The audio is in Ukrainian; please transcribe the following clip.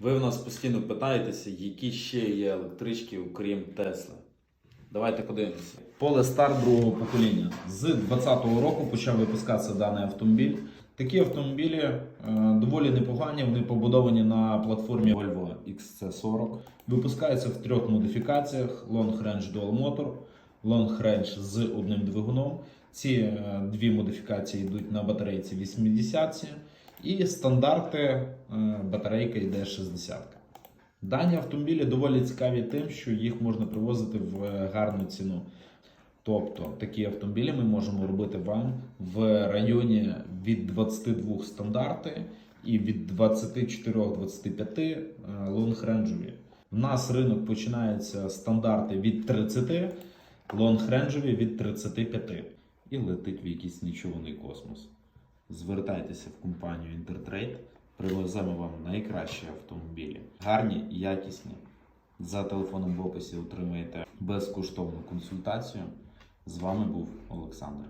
Ви в нас постійно питаєтеся, які ще є електрички, окрім Тесли. Давайте подивимося. Полестар другого покоління. З 2020 року почав випускатися даний автомобіль. Такі автомобілі е, доволі непогані. Вони побудовані на платформі Volvo XC40. Випускаються в трьох модифікаціях: Long Range Dual Motor, Long Range з одним двигуном. Ці е, дві модифікації йдуть на батарейці 80 і стандарти е, батарейка йде 60. Дані автомобілі доволі цікаві тим, що їх можна привозити в е, гарну ціну. Тобто такі автомобілі ми можемо робити вам в районі від 22 стандарти і від 24-25 лонгренджові. У нас ринок починається стандарти від 30, лонгренджові від 35 і летить в якийсь нічований космос. Звертайтеся в компанію Інтертрейд, привеземо вам найкращі автомобілі, гарні якісні. За телефоном в описі отримаєте безкоштовну консультацію. З вами був Олександр.